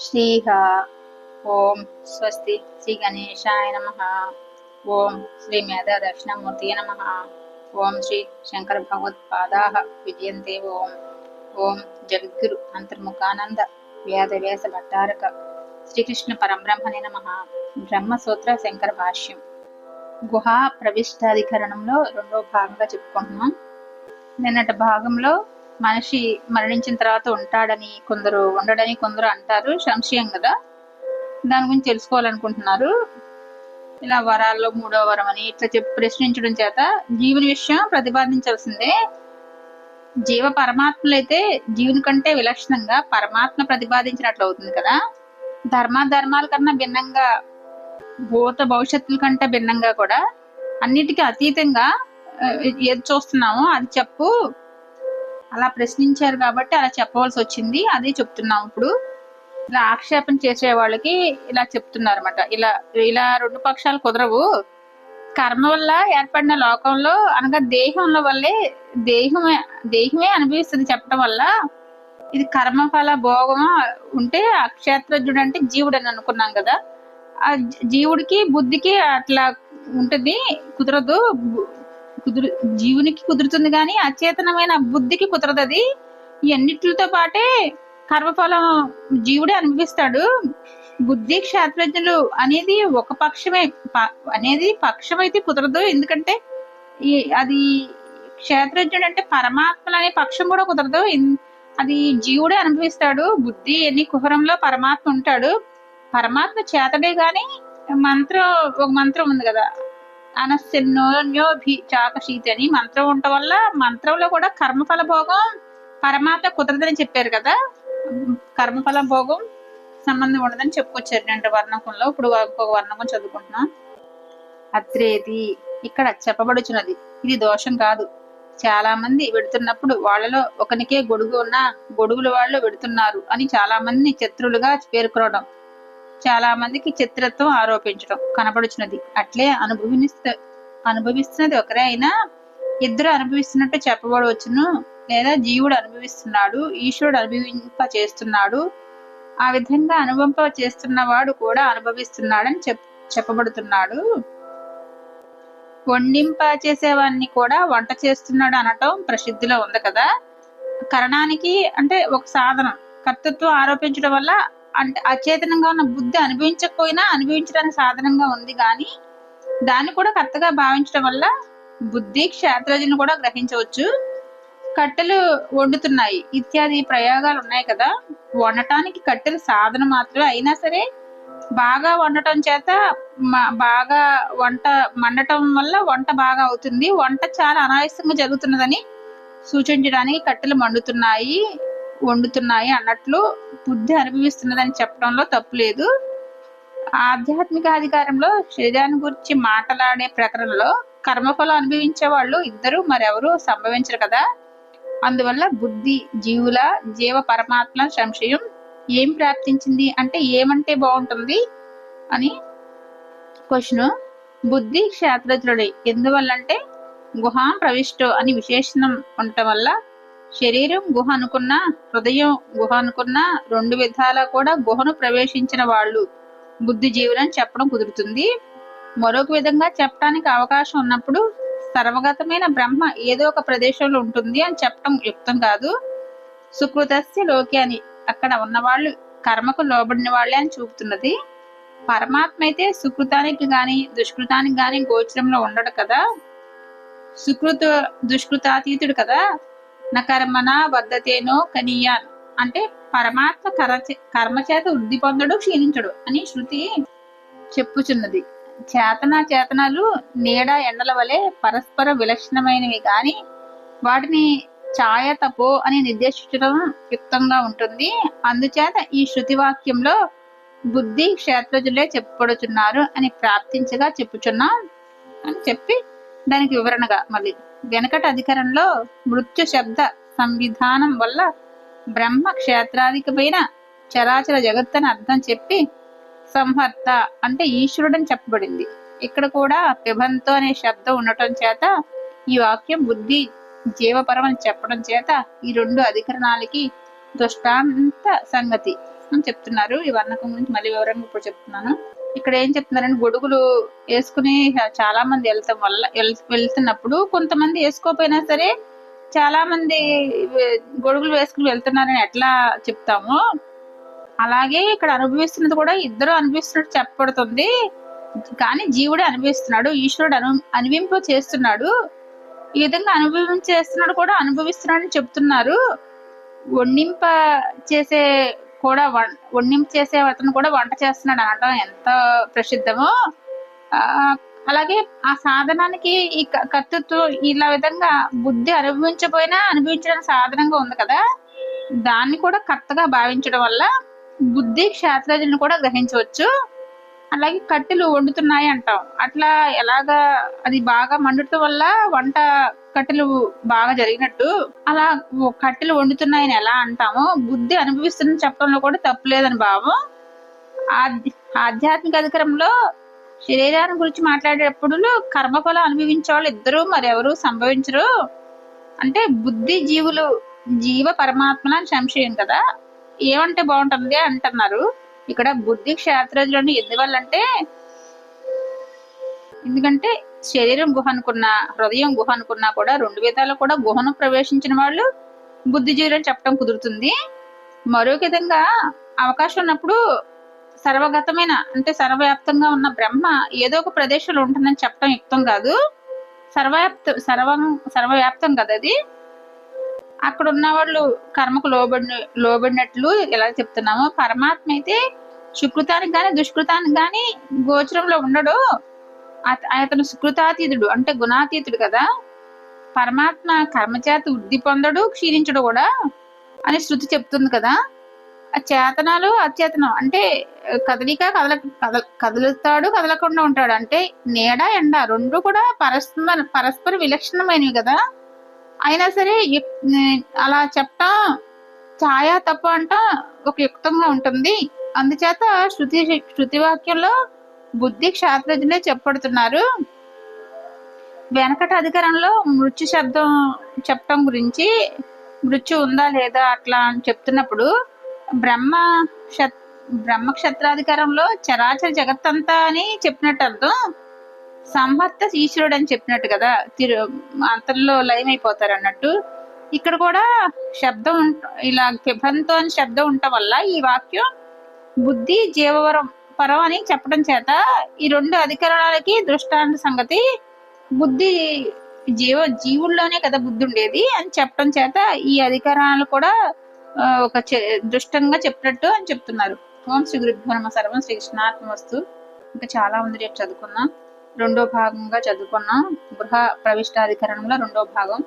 శ్రీహ ఓం స్వస్తి శ్రీ గణేశాయ నమ ఓం శ్రీ మేధా దక్షిణమూర్తి నమ ఓం శ్రీ శంకర భగవత్పాదా విజయంతే ఓం ఓం జగద్గురు అంతర్ముఖానంద వ్యాధవ్యాస భట్టారక శ్రీకృష్ణ పరబ్రహ్మణే నమ బ్రహ్మసూత్ర శంకర భాష్యం గుహా ప్రవిష్టాధికరణంలో రెండో భాగంగా చెప్పుకుంటున్నాం. నిన్నటి భాగంలో మనిషి మరణించిన తర్వాత ఉంటాడని కొందరు ఉండడని కొందరు అంటారు. సంశయం కదా. దాని గురించి తెలుసుకోవాలనుకుంటున్నారు. ఇలా వరాల్లో మూడో వరం అని ఇట్లా చెప్పి ప్రశ్నించడం చేత జీవుని విషయం ప్రతిపాదించాల్సిందే. జీవ పరమాత్మలైతే జీవుని కంటే విలక్షణంగా పరమాత్మ ప్రతిపాదించినట్లు అవుతుంది కదా. ధర్మ ధర్మాల కన్నా భిన్నంగా భూత భవిష్యత్తుల కంటే భిన్నంగా కూడా అన్నిటికీ అతీతంగా ఏది చూస్తున్నామో అది చెప్పు. అలా ప్రశ్నించారు కాబట్టి అలా చెప్పవలసి వచ్చింది. అదే చెప్తున్నాం ఇప్పుడు. ఇలా ఆక్షేపణ చేసే వాళ్ళకి ఇలా చెప్తున్నారు అనమాట ఇలా ఇలా రెండు పక్షాలు కుదరవు. కర్మ వల్ల ఏర్పడిన లోకంలో అనగా దేహంలో వల్లే దేహమే దేహమే అనుభవిస్తుంది చెప్పడం వల్ల ఇది కర్మఫల భోగం ఉంటే అక్షేత్రజ్ఞుడు అంటే జీవుడు అని అనుకున్నాం కదా. ఆ జీవుడికి బుద్ధికి అట్లా ఉంటుంది. కుదరదు. కుదురు జీవునికి కుదురుతుంది కానీ అచేతనమైన బుద్ధికి కుదరదు అది ఈ అన్నిటితో పాటే కర్మఫలం జీవుడే అనుభవిస్తాడు. బుద్ధి క్షేత్రజ్ఞులు అనేది ఒక పక్షమే ప- అనేది పక్షం అయితే కుదరదు. ఎందుకంటే ఈ అది క్షేత్రజ్ఞుడు అంటే పరమాత్మలు అనే పక్షం కూడా కుదరదు. అది జీవుడే అనుభవిస్తాడు. బుద్ధి ఎన్ని కుహరంలో పరమాత్మ ఉంటాడు. పరమాత్మ చేతడే గాని మంత్రం ఒక మంత్రం ఉంది కదా. అనస్యన్యోభి చాకశీతి అని మంత్రం ఉండటం వల్ల మంత్రంలో కూడా కర్మఫల భోగం పరమాత్మ కుదరదని చెప్పారు కదా. కర్మఫల భోగం సంబంధం ఉండదని చెప్పుకొచ్చారు రెండు వర్ణకంలో. ఇప్పుడు ఇంకొక వర్ణకం చదువుకుంటున్నాం. అత్రేది ఇక్కడ చెప్పబడుచున్నది. ఇది దోషం కాదు. చాలా మంది వెడుతున్నప్పుడు వాళ్ళలో ఒకనికే గొడుగు ఉన్న గొడుగుల వాళ్ళు వెడుతున్నారు అని చాలా మంది శత్రులుగా పేర్కొనడం. చాలా మందికి చిత్రత్వం ఆరోపించడం కనబడుచున్నది అట్లే అనుభవిస్తు అనుభవిస్తున్నది ఒకరే అయినా ఇద్దరు అనుభవిస్తున్నట్టు చెప్పబడవచ్చును లేదా జీవుడు అనుభవిస్తున్నాడు ఈశ్వరుడు అనుభవింప చేస్తున్నాడు ఆ విధంగా అనుభవింప చేస్తున్నవాడు కూడా అనుభవిస్తున్నాడని చెప్ చెప్పబడుతున్నాడు. వండింప చేసేవాడిని కూడా వంట చేస్తున్నాడు అనటం ప్రసిద్ధిలో ఉంది కదా. కరణానికి అంటే ఒక సాధనం. కర్తృత్వం ఆరోపించడం వల్ల అంటే అచేతనంగా ఉన్న బుద్ధి అనుభవించకపోయినా అనుభవించడానికి సాధనంగా ఉంది కానీ దాన్ని కూడా కర్తగా భావించడం వల్ల బుద్ధి క్షేత్రజులను కూడా గ్రహించవచ్చు. కట్టెలు వండుతున్నాయి. ఇత్యాది ప్రయోగాలు ఉన్నాయి కదా. వండటానికి కట్టెలు సాధన మాత్రమే అయినా సరే బాగా వండటం చేత బాగా వంట మండటం వల్ల వంట బాగా అవుతుంది. వంట చాలా అనాయాసంగా జరుగుతున్నదని సూచించడానికి కట్టెలు మండుతున్నాయి. వండుతున్నాయి అన్నట్లు బుద్ధి అనుభవిస్తున్నదని చెప్పడంలో తప్పు లేదు. ఆధ్యాత్మిక అధికారంలో శరీరాన్ని గురించి మాట్లాడే ప్రకరణలో కర్మఫలం అనుభవించే వాళ్ళు ఇద్దరు మరెవరు సంభవించరు కదా? అందువల్ల బుద్ధి జీవుల జీవ పరమాత్మ సంశయం ఏం ప్రాప్తించింది? అంటే ఏమంటే బాగుంటుంది? అని క్వశ్చన్. బుద్ధి క్షేత్రజ్ఞుడే. ఎందువల్లంటే గుహాం ప్రవిష్టో అని విశేషణం ఉండటం వల్ల శరీరం గుహ అనుకున్నా హృదయం గుహ అనుకున్నా రెండు విధాలా కూడా గుహను ప్రవేశించిన వాళ్ళు. బుద్ధి జీవులని చెప్పడం కుదురుతుంది. మరొక విధంగా చెప్పడానికి అవకాశం ఉన్నప్పుడు సర్వగతమైన బ్రహ్మ ఏదో ఒక ప్రదేశంలో ఉంటుంది అని చెప్పడం యుక్తం కాదు. సుకృతస్య లోకి అని అక్కడ ఉన్నవాళ్ళు కర్మకు లోబడిన వాళ్ళే అని చూపుతున్నది. పరమాత్మ అయితే సుకృతానికి గాని దుష్కృతానికి గాని గోచరంలో ఉండడు కదా. సుకృత దుష్కృతాతీతుడు కదా. నకర్మణ బద్ధతేనో కనీయాన్. అంటే పరమాత్మ కర్మ చేత వృద్ధి పొందడు క్షీణించడు అని శృతి చెప్పుచున్నది. చేతన చేతనాలు నీడ ఎండల వలె పరస్పర విలక్షణమైనవి కానీ వాటిని ఛాయ తపో అని నిర్దేశించడం యుక్తంగా ఉంటుంది. అందుచేత ఈ శృతి వాక్యంలో బుద్ధి క్షేత్రజులే చెప్పబడుచున్నారు అని ప్రాప్తించగా చెప్పుచున్నాం అని చెప్పి దానికి వివరణగా మళ్ళీ. వెనకటి అధికారంలో మృత్యు శబ్ద సంవిధానం వల్ల బ్రహ్మ క్షేత్రాధికమైన చరాచర జగత్తని అర్థం చెప్పి సంహర్త అంటే ఈశ్వరుడని చెప్పబడింది. ఇక్కడ కూడా పిబంతో అనే శబ్దం ఉండటం చేత ఈ వాక్యం బుద్ధి జీవపరం అని చెప్పడం చేత ఈ రెండు అధికరణాలకి దృష్టాంత సంగతి అని చెప్తున్నారు. ఈ వర్ణకం గురించి మళ్ళీ వివరంగా ఇప్పుడు చెప్తున్నాను. ఇక్కడ ఏం చెప్తున్నారంటే గొడుగులు వేసుకుని చాలా మంది వెళ్తాం వల్ల వెళ్తున్నప్పుడు కొంతమంది వేసుకోకపోయినా సరే చాలా మంది గొడుగులు వేసుకుని వెళ్తున్నారని ఎట్లా చెప్తాము అలాగే ఇక్కడ అనుభవిస్తున్నది కూడా ఇద్దరు అనుభవిస్తున్నట్టు చెప్పబడుతుంది. కానీ జీవుడే అనుభవిస్తున్నాడు ఈశ్వరుడు అను అనువింపు చేస్తున్నాడు. ఈ విధంగా అనుభవించేస్తున్నాడు కూడా అనుభవిస్తున్నాడు అని చెప్తున్నారు. వండింప చేసే కూడా వం- చేసే అతను కూడా వంట చేస్తున్నాడు అనడం ఎంత ప్రసిద్ధమో. ఆ, అలాగే ఆ సాధనానికి ఈ క- ఇలా విధంగా బుద్ధి అనుభవించపోయినా అనుభవించడానికి సాధనంగా ఉంది కదా. దాన్ని కూడా కర్తగా భావించడం వల్ల బుద్ధి క్షేత్రజులను కూడా గ్రహించవచ్చు. అలాగే కట్టెలు వండుతున్నాయి అంటాం అట్లా ఎలాగా అది బాగా మండటం వల్ల వంట కట్టెలు బాగా జరిగినట్టు. అలా కట్టెలు వండుతున్నాయని ఎలా అంటామో బుద్ధి అనుభవిస్తుందని చెప్పడంలో కూడా తప్పులేదని భావం ఆధ్యాత్మిక అధికారంలో శరీరాన్ని గురించి మాట్లాడేటప్పుడు కర్మఫలం అనుభవించే వాళ్ళు ఇద్దరు మరెవరు సంభవించరు. అంటే బుద్ధి జీవులు జీవ పరమాత్మల అని సంశయం కదా. ఏమంటే బాగుంటుంది అంటున్నారు. ఇక్కడ బుద్ధి క్షేత్రజులను ఎందువల్ల అంటే ఎందుకంటే శరీరం గుహ అనుకున్నా హృదయం గుహ అనుకున్నా కూడా రెండు విధాలు కూడా గుహను ప్రవేశించిన వాళ్ళు బుద్ధిజీవులు అని చెప్పడం కుదురుతుంది. మరో విధంగా అవకాశం ఉన్నప్పుడు సర్వగతమైన అంటే సర్వవ్యాప్తంగా ఉన్న బ్రహ్మ ఏదో ఒక ప్రదేశంలో ఉంటుందని చెప్పడం యుక్తం కాదు. సర్వవ్యాప్త సర్వం సర్వవ్యాప్తం కదా అది. అక్కడ ఉన్న వాళ్ళు కర్మకు లోబడి లోబడినట్లు ఎలా చెప్తున్నాము పరమాత్మ అయితే సుకృతానికి గాని దుష్కృతానికి గాని గోచరంలో ఉండడు. అత- అతను సుకృతాతీతుడు అంటే గుణాతీతుడు కదా. పరమాత్మ కర్మచేత వృద్ధి పొందడు క్షీణించడు కూడా అని శృతి చెప్తుంది కదా. ఆ చేతనాలు అచేతనం అంటే కదలిక కదల కదల కదులుతాడు కదలకుండా ఉంటాడు. అంటే నీడ ఎండ రెండు కూడా పరస్పర పరస్పర విలక్షణమైనవి కదా. అయినా సరే అలా చెప్పటం ఛాయా తప్ప అంట ఒక యుక్తంగా ఉంటుంది. అందుచేత శృతి శృతి వాక్యంలో బుద్ధి క్షాత్రజ్ఞులే చెప్పబడుతున్నారు. వెనకటి అధికారంలో మృత్యు శబ్దం చెప్పటం గురించి మృత్యు ఉందా లేదా అట్లా అని చెప్తున్నప్పుడు బ్రహ్మ బ్రహ్మక్షత్రాధికారంలో చరాచర జగత్తంతా అని చెప్పినట్టు అర్థం. సంహర్త ఈశ్వరుడు అని చెప్పినట్టు కదా తిరు అంతల్లో లయమైపోతారు అన్నట్టు. ఇక్కడ కూడా శబ్దం ఉంట- ఇలా పిభంతో అని శబ్దం ఉండటం వల్ల ఈ వాక్యం బుద్ధి జీవవరం పరం అని చెప్పడం చేత ఈ రెండు అధికరణాలకి దృష్టాంత సంగతి బుద్ధి జీవ జీవుల్లోనే కదా బుద్ధి ఉండేది అని చెప్పడం చేత ఈ అధికరణాలు కూడా ఒక చె- దృష్టంగా చెప్పినట్టు అని చెప్తున్నారు. ఓం శ్రీ గురుభ్యో నమ. సర్వం శ్రీ కృష్ణాత్మస్తు ఇంకా చాలా ఉంది రేపు చదువుకున్నాం రెండో భాగంగా చదువుకున్నాం. గృహ ప్రవిష్టాధికరణంలో రెండో భాగం.